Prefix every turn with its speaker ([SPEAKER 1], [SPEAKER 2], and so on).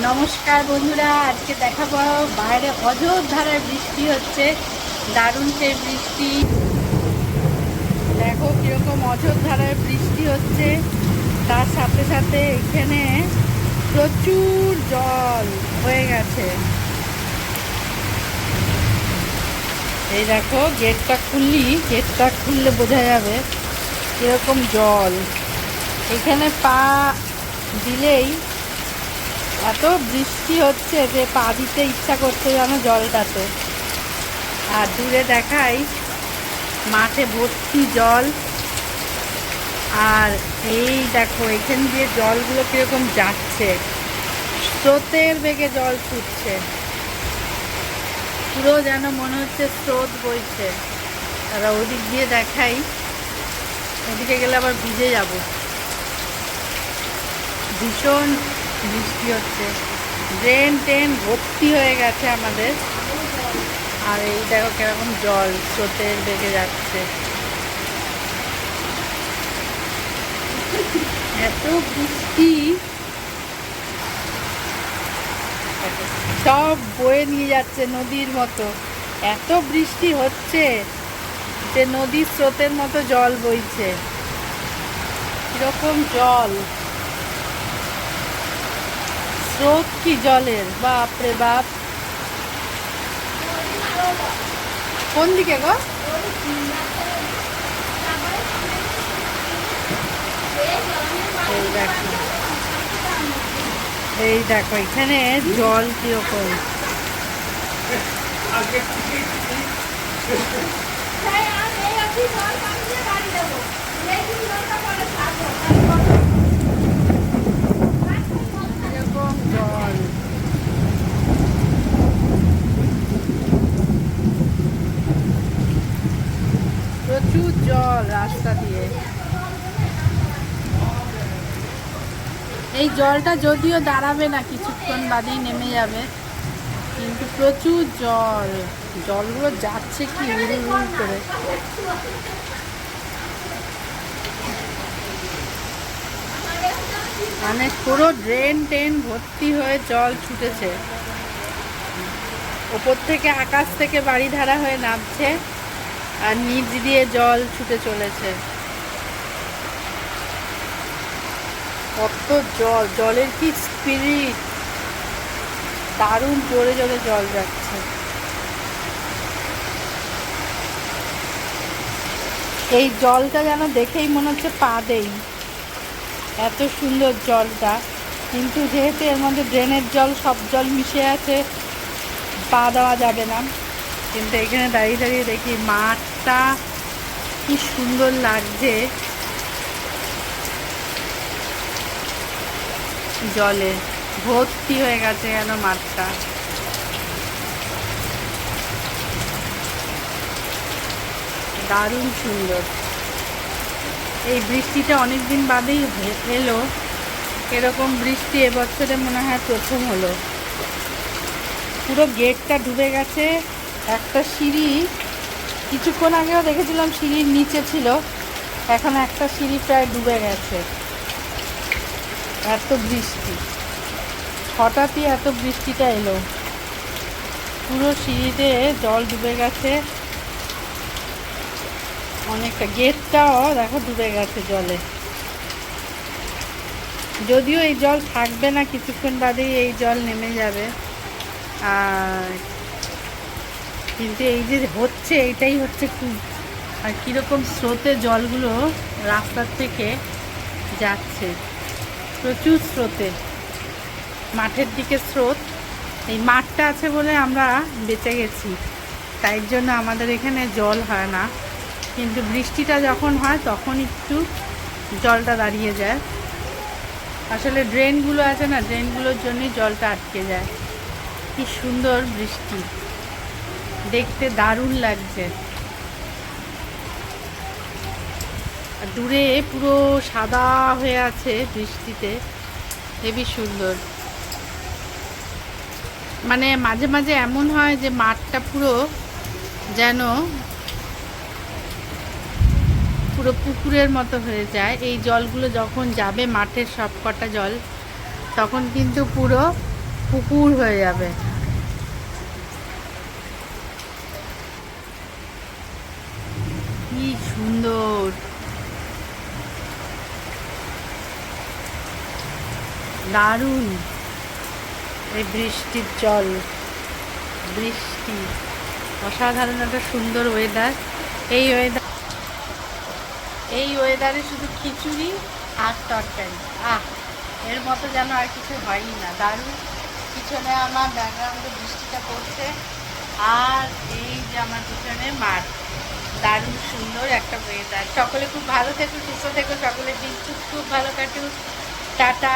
[SPEAKER 1] নমস্কার বন্ধুরা, আজকে দেখাবো বাইরে অযোর ধারায় বৃষ্টি হচ্ছে, দারুণ সেই বৃষ্টি। দেখো কীরকম অযোর ধারায় বৃষ্টি হচ্ছে, তার সাথে সাথে এখানে প্রচুর জল হয়ে গেছে। এই দেখো গেটটা খুললি, গেটটা খুললে বোঝা যাবে কীরকম জল। এখানে পা দিলেই এত বৃষ্টি হচ্ছে যে পা দিতে ইচ্ছা করছে যেন জলটাতে আর দূরে দেখাই মাঠে ভর্তি জল। আর এই দেখো, এখান দিয়ে জলগুলো কীরকম যাচ্ছে। স্রোতের বেগে জল ছুটছে পুরো যেন মনে হচ্ছে স্রোত বইছে। তারা ওদিক দিয়ে দেখাই। ওদিকে গেলে আবার ভিজে যাব। ভীষণ বৃষ্টি হচ্ছে। ড্রেন ট্রেন ভর্তি হয়ে গেছে আমাদের। আর এই দেখো কীরকম জল স্রোতের বেগে যাচ্ছে। এত বৃষ্টি। সব বয়ে নিয়ে যাচ্ছে নদীর মতো। এত বৃষ্টি হচ্ছে যে নদীর স্রোতের মতো জল বইছে। কীরকম জল। স্রোত কি জলের? বাপ রে বাপ। কোন দিকে গো? এই দেখো। এই এখানে জল কীরকম। কীরকম জল প্রচুর জল দিয়ে। এই জলটা যদিও দাঁড়াবে না, কিছুক্ষণ বাদেই নেমে যাবে, কিন্তু প্রচুর জল। জলগুলো যাচ্ছে কি উড়ু উড়ু করে। মানে পুরো ড্রেন টেন ভর্তি হয়ে জল ছুটেছে। ওপর থেকে আকাশ থেকে বাড়ি ধারা হয়ে নামছে। আর নিচ দিয়ে জল ছুটে চলেছে। কত জল, জলের কি স্পিরিট দারুণ জোরে জোরে জল যাচ্ছে। এই জলটা যেন দেখেই মনে হচ্ছে পা দেই। এত সুন্দর জলটা, কিন্তু যেহেতু এর মধ্যে ড্রেনের জল, সব জল মিশে আছে, পা দেওয়া যাবে না। কিন্তু এখানে দাঁড়িয়ে দাঁড়িয়ে দেখি মাঠটা কি সুন্দর লাগছে। জলে ভর্তি হয়ে গেছে কেন মাঠটা। দারুণ সুন্দর। এই বৃষ্টিটা অনেক দিন বাদেই এলো। এরকম বৃষ্টি এবছরে মনে হয় প্রথম হলো। পুরো গেটটা ডুবে গেছে, একটা সিঁড়ি কিছুক্ষণ আগেও দেখেছিলাম সিঁড়ির নিচে ছিল, এখন একটা সিঁড়ি প্রায় ডুবে গেছে। এত বৃষ্টি। হঠাৎই এত বৃষ্টিটা এলো। পুরো সিঁড়িতে জল ডুবে গেছে। অনেকটা গেটটাও দেখো ডুবে গেছে জলে। যদিও এই জল থাকবে না, কিছুক্ষণ বাদেই এই জল নেমে যাবে। আর কিন্তু এই যে হচ্ছে, এটাই হচ্ছে খুব আর কীরকম স্রোতে জলগুলো রাস্তার থেকে যাচ্ছে? প্রচুর স্রোতে। মাঠের দিকে স্রোত। এই মাঠটা আছে বলে আমরা বেঁচে গেছি। তাই জন্য আমাদের এখানে জল হয় না। কিন্তু বৃষ্টিটা যখন হয়, তখন একটু জলটা দাঁড়িয়ে যায়। আসলে ড্রেনগুলো আছে না, ড্রেনগুলোর জন্যই জলটা আটকে যায়। কি সুন্দর বৃষ্টি। দেখতে দারুণ লাগছে। দূরে পুরো সাদা হয়ে আছে বৃষ্টিতে। হেবি সুন্দর। মানে মাঝে মাঝে এমন হয় যে মাঠটা পুরো যেন পুরো পুকুরের মতো হয়ে যায়। এই জলগুলো যখন যাবে মাঠের সব কটা জল, তখন কিন্তু পুরো পুকুর হয়ে যাবে। কি সুন্দর। দারুণ। এই বৃষ্টির জল, বৃষ্টি। অসাধারণ একটা সুন্দর ওয়েদার এই ওয়েদার এই ওয়েদারে শুধু খিচুড়ি আর তরকারি। আহ, এর মতো যেন আর কিছু হয়ই না। দারুণ। পিছনে আমার ব্যাকগ্রাউন্ডে বৃষ্টিটা পড়ছে। আর এই যে আমার পিছনে মাঠ। দারুণ সুন্দর একটা ওয়েদার সকলে খুব ভালো থেকো, সুস্থ থেকো সকলের দিন খুব খুব ভালো কাটুক। টাটা।